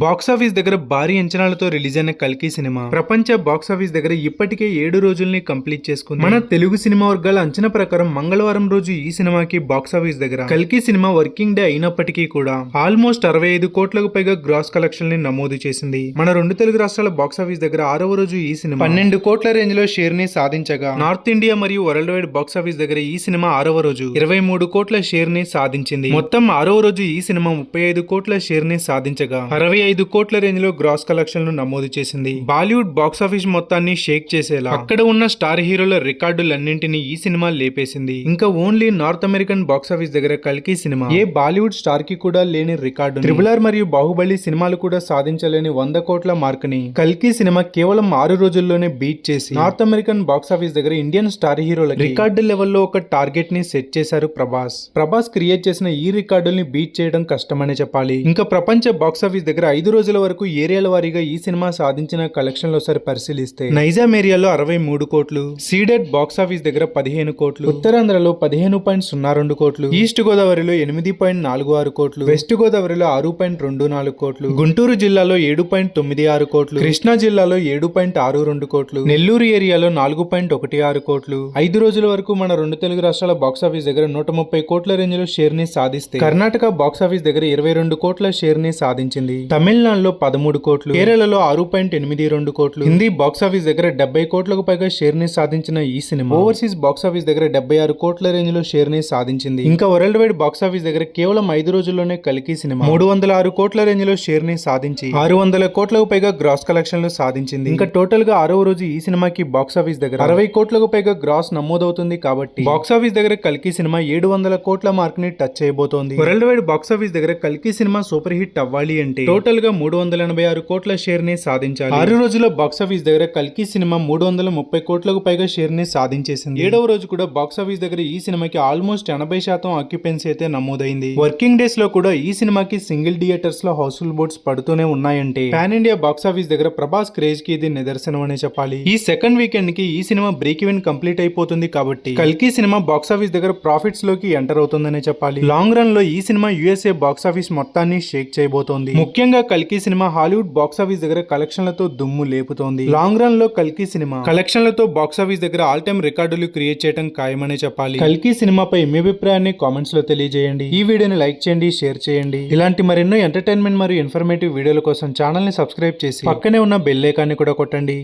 Box office దగ్గర భారీ అంచనాలతో రిలీజ్ అయిన కల్కి సినిమా. ప్రపంచ బాక్సాఫీస్ దగ్గర ఇప్పటికే ఏడు రోజుల్ని కంప్లీట్ చేసుకుంది. మన తెలుగు సినిమా వర్గాల అంచనా ప్రకారం మంగళవారం రోజు ఈ సినిమాకి బాక్సాఫీస్ దగ్గర. కల్కి సినిమా వర్కింగ్ డే అయినప్పటికీ కూడా ఆల్మోస్ట్ అరవై ఐదు కోట్లకు పైగా గ్రాస్ కలెక్షన్ని నమోదు చేసింది. మన రెండు తెలుగు రాష్ట్రాల బాక్సాఫీస్ దగ్గర ఆరవ రోజు ఈ సినిమా. పన్నెండు కోట్ల రేంజ్లో షేర్ని సాధించగా నార్త్ ఇండియా మరియు వరల్డ్ వైడ్ బాక్సాఫీస్ దగ్గర ఈ సినిమా ఆరవ రోజు ఇరవై మూడు కోట్ల షేర్ని సాధించింది. మొత్తం ఆరవ రోజు ఈ సినిమా ముప్పై ఐదు కోట్ల షేర్ని సాధించగా. అరవై ఐదు కోట్ల రేంజ్లో గ్రాస్ కలెక్షన్లు నమోదు చేసింది. బాలీవుడ్ బాక్సాఫీస్ మొత్తాన్ని షేక్ చేసేలా అక్కడ ఉన్న స్టార్ హీరోల రికార్డులన్నింటినీ ఈ సినిమా లేపేసింది. ఇంకా ఓన్లీ నార్త్ అమెరికన్ బాక్సాఫీస్ దగ్గర కల్కి సినిమా. ఏ బాలీవుడ్ స్టార్కి కూడా లేని రికార్డు త్రిబుల్ ఆర్ మరియు బాహుబలి సినిమాలు కూడా సాధించలేని వంద కోట్ల మార్క్ని కల్కి సినిమా కేవలం ఆరు రోజుల్లోనే బీట్ చేసి నార్త్ అమెరికన్ బాక్సాఫీస్ దగ్గర ఇండియన్ స్టార్ హీరోల రికార్డు లెవెల్లో ఒక టార్గెట్ని సెట్ చేశారు ప్రభాస్. ప్రభాస్ క్రియేట్ చేసిన ఈ రికార్డుల్ని బీట్ చేయడం కష్టమనే చెప్పాలి. ఇంకా ప్రపంచ బాక్సాఫీస్ దగ్గర ఐదు రోజుల వరకు ఏరియాల వారీగా ఈ సినిమా సాధించిన కలెక్షన్లు ఒకసారి పరిశీలిస్తే నైజాం ఏరియాలో అరవై మూడు కోట్లు సీడెడ్ బాక్సాఫీస్ దగ్గర పదిహేను కోట్లు ఉత్తరాంధ్రలో పదిహేను పాయింట్ సున్నా రెండు కోట్లు ఈస్ట్ గోదావరిలో ఎనిమిది పాయింట్ నాలుగు ఆరు కోట్లు వెస్ట్ గోదావరిలో ఆరు పాయింట్ రెండు నాలుగు కోట్లు గుంటూరు జిల్లాలో ఏడు పాయింట్ తొమ్మిది ఆరు కోట్లు కృష్ణా జిల్లాలో ఏడు పాయింట్ ఆరు రెండు కోట్లు నెల్లూరు ఏరియాలో నాలుగు పాయింట్ ఒకటి ఆరు కోట్లు. ఐదు రోజుల వరకు మన రెండు తెలుగు రాష్ట్రాల బాక్సాఫీస్ దగ్గర నూట ముప్పై కోట్ల రేంజ్లో షేర్ని సాధిస్తే కర్ణాటక బాక్సాఫీస్ దగ్గర ఇరవై రెండు కోట్ల షేర్ని సాధించింది. తమిళనాడులో పదమూడు కోట్లు కేరళలో ఆరు పాయింట్ ఎనిమిది రెండు కోట్లు హిందీ బాక్సాఫీస్ దగ్గర డెబ్బై కోట్లకు పైగా షేర్ని సాధించిన ఈ సినిమా. ఓవర్సీస్ బాక్సాఫీస్ దగ్గర డెబ్బై ఆరు కోట్ల రేంజ్లో షేర్ని సాధించింది. ఇంకా వరల్డ్ వైడ్ బాక్సాఫీస్ దగ్గర కేవలం ఐదు రోజుల్లోనే కలికి సినిమా. మూడు వందల ఆరు కోట్ల రేంజ్లో షేర్ని సాధించి ఆరు వందల కోట్లకు పైగా గ్రాస్ కలెక్షన్లు సాధించింది. ఇంకా టోటల్గా ఆరవ రోజు ఈ సినిమాకి బాక్సాఫీస్ దగ్గర అరవై కోట్లకు పైగా గ్రాస్ నమోదవుతుంది కాబట్టి బాక్సాఫీస్ దగ్గర కల్కి సినిమా ఏడు వందల కోట్ల మార్క్ని టచ్ చేయబోతోంది. వరల్డ్ వైడ్ బాక్సాఫీస్ దగ్గర కల్కి సినిమా సూపర్ హిట్ అవ్వాలి అంటే టోటల్ గా మూడు వందల ఎనభై ఆరు కోట్ల షేర్ని సాధించాలి. ఆరు రోజుల బాక్సాఫీస్ దగ్గర కల్కి సినిమా మూడు వందల ముప్పై కోట్లకు పైగా షేర్ని సాధించేసింది. ఏడవ రోజు కూడా బాక్సాఫీస్ దగ్గర ఈ సినిమాకి ఆల్మోస్ట్ ఎనభై శాతం ఆక్యుపెన్సీ అయితే నమోదైంది. వర్కింగ్ డేస్లో కూడా ఈ సినిమాకి సింగిల్ థియేటర్స్లో హౌస్ఫుల్ బోర్డ్స్ పడుతూనే ఉన్నాయంటే పాన్ ఇండియా బాక్సాఫీస్ దగ్గర ప్రభాస్ క్రేజ్కి ఇది నిదర్శనం అనే చెప్పాలి. ఈ సెకండ్ వీకెండ్కి ఈ సినిమా బ్రేక్ ఈవెన్ కంప్లీట్ అయిపోతుంది కాబట్టి కల్కి సినిమా బాక్సాఫీస్ దగ్గర ప్రాఫిట్స్లోకి ఎంటర్ అవుతుందనే చెప్పాలి. లాంగ్ రన్లో ఈ సినిమా యుఎస్ఏ బాక్సాఫీస్ మొత్తాన్ని షేక్ చేయబోతోంది. ముఖ్యంగా ముఖ్యంగా కల్కి సినిమా హాలీవుడ్ బాక్సాఫీస్ దగ్గర కలెక్షన్లతో దుమ్ము లేపుతోంది. లాంగ్ రన్లో కల్కి సినిమా. కలెక్షన్లతో బాక్సాఫీస్ దగ్గర ఆల్ టైమ్ రికార్డులు క్రియేట్ చేయడం ఖాయమనే చెప్పాలి. కల్కి సినిమాపై మీ అభిప్రాయాన్ని కామెంట్స్లో తెలియజేయండి. ఈ వీడియోని లైక్ చేయండి షేర్ చేయండి. ఇలాంటి మరెన్నో ఎంటర్టైన్మెంట్ మరియు ఇన్ఫర్మేటివ్ వీడియోల కోసం ఛానల్ని సబ్స్క్రైబ్ చేసి పక్కనే ఉన్న బెల్ ఐకాన్ని కూడా కొట్టండి.